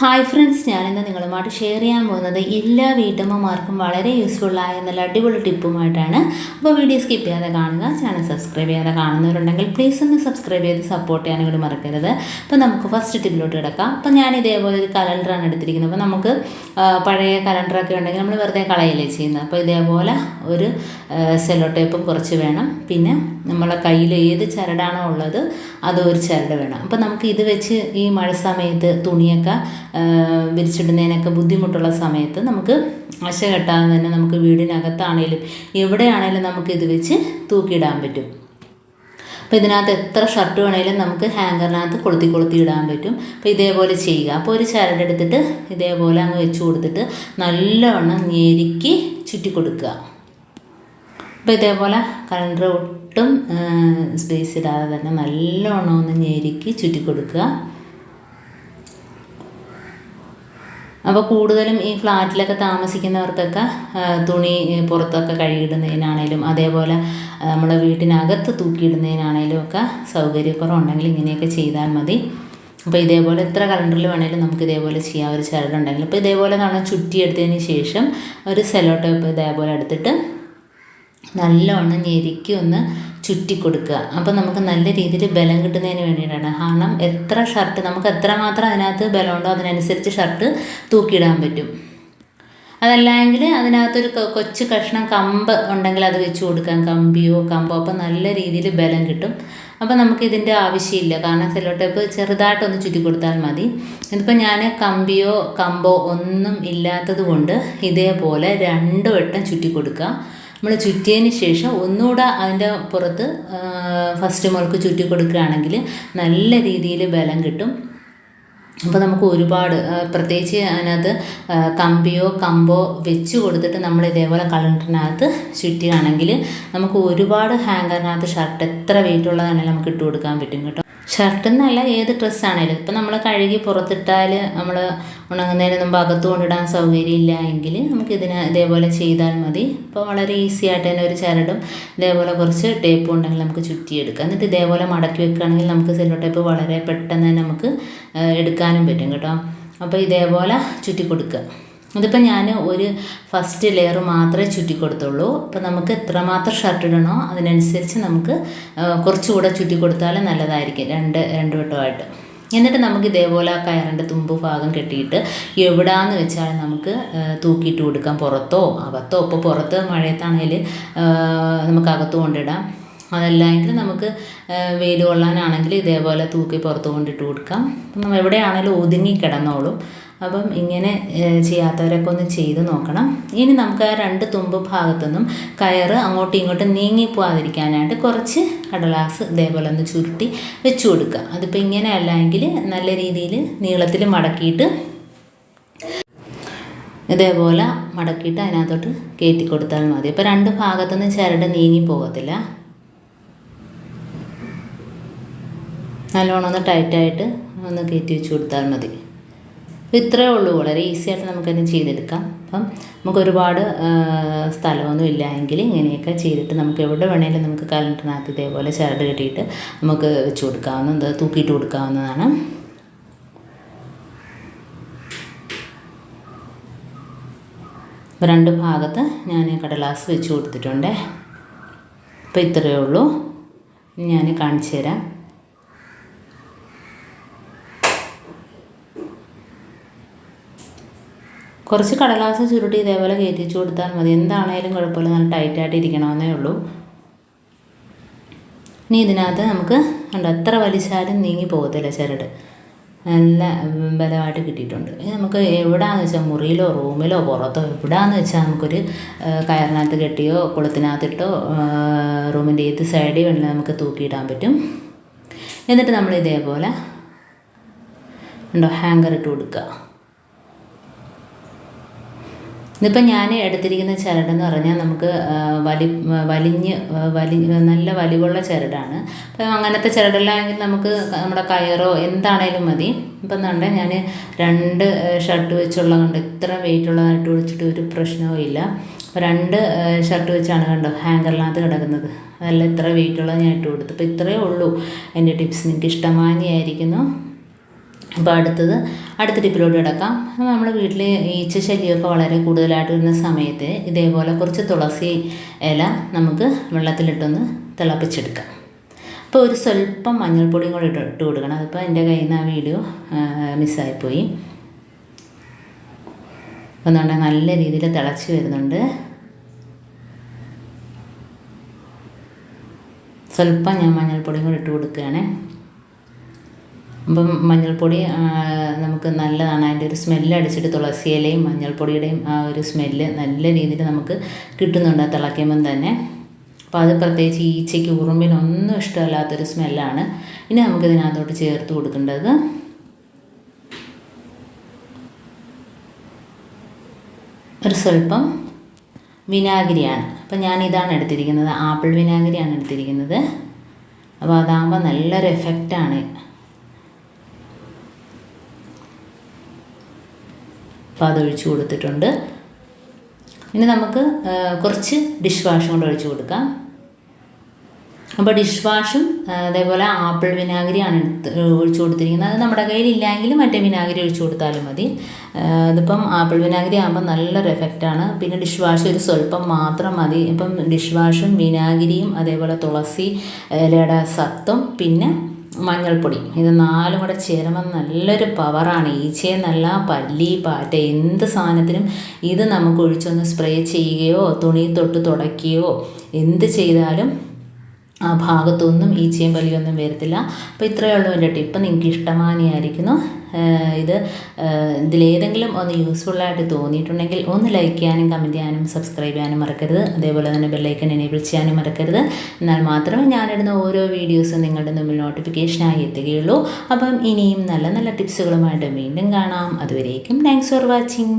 Hi friends ഞാനിന്ന് നിങ്ങളുമായിട്ട് share ചെയ്യാൻ പോകുന്നത് എല്ലാ വീട്ടമ്മമാർക്കും വളരെ യൂസ്ഫുള്ളായ നല്ല അടിപൊളി ടിപ്പുമായിട്ടാണ് അപ്പോൾ വീഡിയോ സ്കിപ്പ് ചെയ്യാതെ കാണുക ചാനൽ സബ്സ്ക്രൈബ് ചെയ്യാതെ കാണുന്നവരുണ്ടെങ്കിൽ പ്ലീസ് ഒന്ന് സബ്സ്ക്രൈബ് ചെയ്ത് സപ്പോർട്ട് ചെയ്യാൻ കൂടി മറക്കരുത്. അപ്പോൾ നമുക്ക് ഫസ്റ്റ് ടിപ്പിലോട്ട് കിടക്കാം. അപ്പോൾ ഞാൻ ഇതേപോലെ ഒരു കലണ്ടറാണ് എടുത്തിരിക്കുന്നത്. അപ്പോൾ നമുക്ക് പഴയ കലണ്ടറൊക്കെ ഉണ്ടെങ്കിൽ നമ്മൾ വെറുതെ കളയല്ലേ ചെയ്യുന്നത്. അപ്പോൾ ഇതേപോലെ ഒരു സെല്ലോ ടേപ്പും കുറച്ച് വേണം. പിന്നെ നമ്മളെ കയ്യിൽ ഏത് ചരടാണോ ഉള്ളത് അതൊരു ചരട് വേണം. അപ്പം നമുക്ക് ഇത് വെച്ച് ഈ മഴ സമയത്ത് തുണിയൊക്കെ വിരിച്ചിടുന്നതിനൊക്കെ ബുദ്ധിമുട്ടുള്ള സമയത്ത് നമുക്ക് അശ കെട്ടാതെ തന്നെ നമുക്ക് വീടിനകത്താണേലും എവിടെയാണേലും നമുക്ക് ഇത് വെച്ച് തൂക്കിയിടാൻ പറ്റും. അപ്പോൾ ഇതിനകത്ത് എത്ര ഷർട്ട് വേണേലും നമുക്ക് ഹാങ്കറിനകത്ത് കൊളുത്തി കൊളുത്തി ഇടാൻ പറ്റും. അപ്പോൾ ഇതേപോലെ ചെയ്യുക. അപ്പോൾ ഒരു ചരട് എടുത്തിട്ട് ഇതേപോലെ അങ്ങ് വെച്ച് കൊടുത്തിട്ട് നല്ലവണ്ണം ഞെരുക്കി ചുറ്റി കൊടുക്കുക. അപ്പോൾ ഇതേപോലെ കലണ്ടർ ഒട്ടും സ്പേസ് ഇടാതെ തന്നെ നല്ലോണം ഒന്ന് ഞെരുക്കി ചുറ്റി കൊടുക്കുക അപ്പോൾ കൂടുതലും ഈ ഫ്ലാറ്റിലൊക്കെ താമസിക്കുന്നവർക്കൊക്കെ തുണി പുറത്തൊക്കെ കഴുകിയിടുന്നതിനാണേലും അതേപോലെ നമ്മുടെ വീട്ടിനകത്ത് തൂക്കിയിടുന്നതിനാണേലും ഒക്കെ സൗകര്യക്കുറവുണ്ടെങ്കിൽ ഇങ്ങനെയൊക്കെ ചെയ്താൽ മതി. അപ്പോൾ ഇതേപോലെ എത്ര കലണ്ടറിൽ വേണേലും നമുക്ക് ഇതേപോലെ ചെയ്യാം. ഒരു ചരടുണ്ടെങ്കിൽ. അപ്പോൾ ഇതേപോലെ നമ്മൾ ചുറ്റിയെടുത്തതിന് ശേഷം ഒരു സെല്ലോ ടേപ്പ് ഇതേപോലെ എടുത്തിട്ട് നല്ലവണ്ണം ഞെരുക്കി ഒന്ന് ചുറ്റി കൊടുക്കുക അപ്പോൾ നമുക്ക് നല്ല രീതിയിൽ ബലം കിട്ടുന്നതിന് വേണ്ടിയിട്ടാണ്. കാരണം എത്ര ഷർട്ട് നമുക്ക് എത്രമാത്രം അതിനകത്ത് ബലമുണ്ടോ അതിനനുസരിച്ച് ഷർട്ട് തൂക്കിയിടാൻ പറ്റും. അതല്ലെങ്കിൽ അതിനകത്തൊരു കൊച്ചു കഷ്ണം കമ്പ് ഉണ്ടെങ്കിൽ അത് വെച്ച് കൊടുക്കാം. കമ്പിയോ കമ്പോ. അപ്പോൾ നല്ല രീതിയിൽ ബലം കിട്ടും. അപ്പോൾ നമുക്ക് ഇതിന്റെ ആവശ്യമില്ല. കാരണം സെല്ലോ ടേപ്പ് ചെറുതായിട്ടൊന്ന് ചുറ്റി കൊടുത്താൽ മതി. ഇതിപ്പോൾ ഞാൻ കമ്പിയോ കമ്പോ ഒന്നും ഇല്ലാത്തത് കൊണ്ട് ഇതേപോലെ രണ്ട് വട്ടം ചുറ്റി കൊടുക്കുക നമ്മൾ ചുറ്റിയതിന് ശേഷം ഒന്നുകൂടെ അതിന്റെ പുറത്ത് ഫസ്റ്റ് മുളക്ക് ചുറ്റി കൊടുക്കുകയാണെങ്കിൽ നല്ല രീതിയിൽ ബലം കിട്ടും. അപ്പോൾ നമുക്ക് ഒരുപാട് പ്രത്യേകിച്ച് അതിനകത്ത് കമ്പിയോ കമ്പോ വെച്ച് കൊടുത്തിട്ട് നമ്മൾ ഇതേപോലെ കളണ്ടറിനകത്ത് ചുറ്റുകയാണെങ്കിൽ നമുക്ക് ഒരുപാട് ഹാങ്കറിനകത്ത് ഷർട്ട് എത്ര വെയിറ്റ് ഉള്ളതാണെങ്കിലും നമുക്ക് ഇട്ട് കൊടുക്കാൻ പറ്റും കേട്ടോ. ഷർട്ട് എന്നല്ല ഏത് ഡ്രസ്സാണേലും. ഇപ്പം നമ്മൾ കഴുകി പുറത്തിട്ടാൽ നമ്മൾ ഉണങ്ങുന്നതിന് മുമ്പ് അകത്ത് കൊണ്ടിടാൻ സൗകര്യമില്ല എങ്കിൽ നമുക്ക് ഇതിന് ഇതേപോലെ ചെയ്താൽ മതി. അപ്പോൾ വളരെ ഈസി ആയിട്ട് തന്നെ ഒരു ചരടും ഇതേപോലെ കുറച്ച് ടേപ്പും ഉണ്ടെങ്കിൽ നമുക്ക് ചുറ്റിയെടുക്കാം. എന്നിട്ട് ഇതേപോലെ മടക്കി വെക്കുകയാണെങ്കിൽ നമുക്ക് സെല്ലോ ടേപ്പ് വളരെ പെട്ടെന്ന് തന്നെ നമുക്ക് എടുക്കാനും പറ്റും കേട്ടോ. അപ്പോൾ ഇതേപോലെ ചുറ്റി കൊടുക്കുക ഇതിപ്പോൾ ഞാൻ ഒരു ഫസ്റ്റ് ലെയർ മാത്രമേ ചുറ്റി കൊടുത്തുള്ളൂ അപ്പോൾ നമുക്ക് എത്രമാത്രം ഷർട്ട് ഇടണോ അതിനനുസരിച്ച് നമുക്ക് കുറച്ചുകൂടെ ചുറ്റി കൊടുത്താൽ നല്ലതായിരിക്കും. രണ്ട് രണ്ട് വട്ടമായിട്ട്. എന്നിട്ട് നമുക്ക് ഇതേപോലെ ആ കയറിന്റെ തുമ്പ് ഭാഗം കെട്ടിയിട്ട് എവിടാന്ന് വെച്ചാൽ നമുക്ക് തൂക്കിയിട്ട് കൊടുക്കാം. പുറത്തോ അകത്തോ? ഇപ്പോൾ പുറത്ത് മഴയത്താണെങ്കിൽ നമുക്ക് അകത്ത് കൊണ്ടിടാം. അതല്ലെങ്കിൽ നമുക്ക് വെയിൽ കൊള്ളാനാണെങ്കിൽ ഇതേപോലെ തൂക്കി പുറത്ത് കൊണ്ടിട്ട് കൊടുക്കാം. നമ്മൾ എവിടെയാണെങ്കിലും ഒതുങ്ങി കിടന്നോളും. അപ്പം ഇങ്ങനെ ചെയ്യാത്തവരൊക്കെ ഒന്ന് ചെയ്ത് നോക്കണം. ഇനി നമുക്ക് ആ രണ്ട് തുമ്പ് ഭാഗത്തുനിന്നും കയറ് അങ്ങോട്ടും ഇങ്ങോട്ടും നീങ്ങിപ്പോവാതിരിക്കാനായിട്ട് കുറച്ച് കടലാസ് ഇതേപോലെ ഒന്ന് ചുരുട്ടി വെച്ച് കൊടുക്കുക. അതിപ്പോൾ ഇങ്ങനെ അല്ലെങ്കിൽ നല്ല രീതിയിൽ നീളത്തിൽ മടക്കിയിട്ട് ഇതേപോലെ മടക്കിയിട്ട് അതിനകത്തോട്ട് കയറ്റി കൊടുത്താൽ മതി. അപ്പോൾ രണ്ട് ഭാഗത്തുനിന്ന് ചരട് നീങ്ങി പോകത്തില്ല. നല്ലോണം ഒന്ന് ടൈറ്റായിട്ട് ഒന്ന് കയറ്റി വെച്ച് കൊടുത്താൽ മതി. അപ്പോൾ ഇത്രയേ ഉള്ളൂ. വളരെ ഈസി ആയിട്ട് നമുക്കതിന് ചെയ്തെടുക്കാം. അപ്പം നമുക്ക് ഒരുപാട് സ്ഥലമൊന്നും ഇല്ല എങ്കിൽ ഇങ്ങനെയൊക്കെ ചെയ്തിട്ട് നമുക്ക് എവിടെ വേണേലും നമുക്ക് കലണ്ടറിനകത്ത് ഇതേപോലെ ചരട് കെട്ടിയിട്ട് നമുക്ക് വെച്ച് കൊടുക്കാവുന്നത് തൂക്കിയിട്ട് കൊടുക്കാവുന്നതാണ്. രണ്ട് ഭാഗത്ത് ഞാൻ കടലാസ് വെച്ച് കൊടുത്തിട്ടുണ്ട്. അപ്പോൾ ഇത്രയേ ഉള്ളൂ. ഞാൻ കാണിച്ചു തരാം. കുറച്ച് കടലാസ് ചുരുട്ടി ഇതേപോലെ കയറ്റിച്ച് കൊടുത്താൽ മതി. എന്താണേലും കുഴപ്പമില്ല. നല്ല ടൈറ്റായിട്ട് ഇരിക്കണമെന്നേ ഉള്ളൂ. ഇനി ഇതിനകത്ത് നമുക്ക് ഉണ്ട് എത്ര വലിച്ചാലും നീങ്ങി പോകത്തില്ല ചരട്. നല്ല ബലമായിട്ട് കിട്ടിയിട്ടുണ്ട്. ഇനി നമുക്ക് എവിടെയാണെന്ന് വെച്ചാൽ മുറിയിലോ റൂമിലോ പുറത്തോ എവിടെയാണെന്ന് വെച്ചാൽ നമുക്കൊരു കയറിനകത്ത് കെട്ടിയോ കുളത്തിനകത്തിട്ടോ റൂമിന്റെ ഏത് സൈഡിൽ വേണമെങ്കിൽ നമുക്ക് തൂക്കിയിടാൻ പറ്റും. എന്നിട്ട് നമ്മൾ ഇതേപോലെ ഉണ്ടോ ഹാങ്കർ ഇട്ട് കൊടുക്കുക. ഇതിപ്പോൾ ഞാൻ എടുത്തിരിക്കുന്ന ചരടെന്ന് പറഞ്ഞാൽ നമുക്ക് വലി വലിഞ്ഞ് വലി നല്ല വലിവുള്ള ചരടാണ്. അപ്പം അങ്ങനത്തെ ചരടല്ലായെങ്കിൽ നമുക്ക് നമ്മുടെ കയറോ എന്താണേലും മതി. ഇപ്പം എന്നുണ്ടെ ഞാൻ രണ്ട് ഷർട്ട് വെച്ചുള്ള കണ്ട് ഇത്ര വെയിറ്റ് ഉള്ളതായിട്ട് വെച്ചിട്ട് ഒരു പ്രശ്നവും ഇല്ല. രണ്ട് ഷർട്ട് വെച്ചാണ് കണ്ടോ ഹാങ്കറിനകത്ത് കിടക്കുന്നത്. അതല്ല ഇത്ര വെയിറ്റ് ഉള്ളത് ഞാൻ ഇട്ട് കൊടുത്തു അപ്പോൾ ഇത്രയേ ഉള്ളൂ എന്റെ ടിപ്സ്. നിങ്ങൾക്ക് ഇഷ്ടമാനിയായിരിക്കുന്നു അപ്പോൾ അടുത്തത് അടുത്ത ടിപ്പിലോട്ട് കിടക്കാം. നമ്മൾ വീട്ടിൽ ഈച്ച ശല്യമൊക്കെ വളരെ കൂടുതലായിട്ട് വരുന്ന സമയത്ത് ഇതേപോലെ കുറച്ച് തുളസി ഇല നമുക്ക് വെള്ളത്തിലിട്ടൊന്ന് തിളപ്പിച്ചെടുക്കാം. അപ്പോൾ ഒരു സ്വല്പം മഞ്ഞൾപ്പൊടിയും കൂടി ഇട്ട് ഇട്ട് കൊടുക്കണം. അതിപ്പോൾ എന്റെ കയ്യിൽ നിന്ന് ആ വീഡിയോ മിസ്സായിപ്പോയി. ഒന്നുകൊണ്ട് നല്ല രീതിയിൽ തിളച്ച് വരുന്നുണ്ട്. സ്വല്പം ഞാൻ മഞ്ഞൾപ്പൊടിയും കൂടി ഇട്ട് കൊടുക്കുകയാണേ. അപ്പം മഞ്ഞൾപ്പൊടി നമുക്ക് നല്ലതാണ്. അതിന്റെ ഒരു സ്മെല്ല് അടിച്ചിട്ട് തുളസി ഇലയും മഞ്ഞൾപ്പൊടിയുടെയും ആ ഒരു സ്മെല്ല് നല്ല രീതിയിൽ നമുക്ക് കിട്ടുന്നുണ്ട് ആ തിളയ്ക്കുമ്പം തന്നെ. അപ്പോൾ അത് പ്രത്യേകിച്ച് ഈച്ചയ്ക്ക് ഉറുമ്പിനൊന്നും ഇഷ്ടമല്ലാത്തൊരു സ്മെല്ലാണ് ഇനി നമുക്ക് ഇതിനകത്തോട്ട് ചേർത്ത് കൊടുക്കേണ്ടത് ഒരു സ്വല്പം വിനാഗിരിയാണ്. അപ്പം ഞാൻ ഇതാണ് എടുത്തിരിക്കുന്നത്. ആപ്പിൾ വിനാഗിരിയാണ് എടുത്തിരിക്കുന്നത്. അപ്പോൾ അതാകുമ്പോൾ നല്ലൊരു എഫക്റ്റാണ് അപ്പോൾ അതൊഴിച്ച് കൊടുത്തിട്ടുണ്ട്. ഇനി നമുക്ക് കുറച്ച് ഡിഷ് വാഷും കൂടെ ഒഴിച്ച് കൊടുക്കാം. അപ്പോൾ ഡിഷ് വാഷും അതേപോലെ ആപ്പിൾ വിനാഗിരിയാണ് എടുത്ത് ഒഴിച്ച് കൊടുത്തിരിക്കുന്നത്. അത് നമ്മുടെ കയ്യിൽ ഇല്ലെങ്കിൽ മറ്റേ വിനാഗിരി ഒഴിച്ചു കൊടുത്താലും മതി. അതിപ്പം ആപ്പിൾ വിനാഗിരി ആകുമ്പോൾ നല്ലൊരു എഫക്റ്റാണ് പിന്നെ ഡിഷ് വാഷ് ഒരു സ്വല്പം മാത്രം മതി. ഇപ്പം ഡിഷ് വാഷും വിനാഗിരിയും അതേപോലെ തുളസി ഇലയുടെ സത്തും പിന്നെ മഞ്ഞൾപ്പൊടി. ഇത് നാലും കൂടെ ചേരുമ്പോൾ നല്ലൊരു പവറാണ് ഈച്ചയെന്നല്ല പല്ലി പാറ്റ എന്ത് സാധനത്തിനും ഇത് നമുക്ക് ഒഴിച്ചൊന്ന് സ്പ്രേ ചെയ്യുകയോ തുണി തൊട്ട് തുടയ്ക്കുകയോ എന്ത് ചെയ്താലും ആ ഭാഗത്തൊന്നും ഈച്ചയും പല്ലിയൊന്നും വരത്തില്ല. അപ്പോൾ ഇത്രയേ ഉള്ളൂ എന്റെ ടിപ്പ്. നിങ്ങൾക്ക് ഇഷ്ടമാനിയായിരിക്കുന്നു. ഇത് ഇതിലേതെങ്കിലും ഒന്ന് യൂസ്ഫുള്ളായിട്ട് തോന്നിയിട്ടുണ്ടെങ്കിൽ ഒന്ന് ലൈക്ക് ചെയ്യാനും കമന്റ് ചെയ്യാനും സബ്സ്ക്രൈബ് ചെയ്യാനും മറക്കരുത്. അതേപോലെ തന്നെ ബെല്ലൈക്കൻ എനേബിൾ ചെയ്യാനും മറക്കരുത്. എന്നാൽ മാത്രമേ ഞാനിടുന്ന ഓരോ വീഡിയോസും നിങ്ങളുടെ മുമ്പിൽ നോട്ടിഫിക്കേഷനായി എത്തുകയുള്ളൂ. അപ്പം ഇനിയും നല്ല നല്ല ടിപ്സുകളുമായിട്ട് വീണ്ടും കാണാം. അതുവരേക്കും താങ്ക്സ് ഫോർ വാച്ചിങ്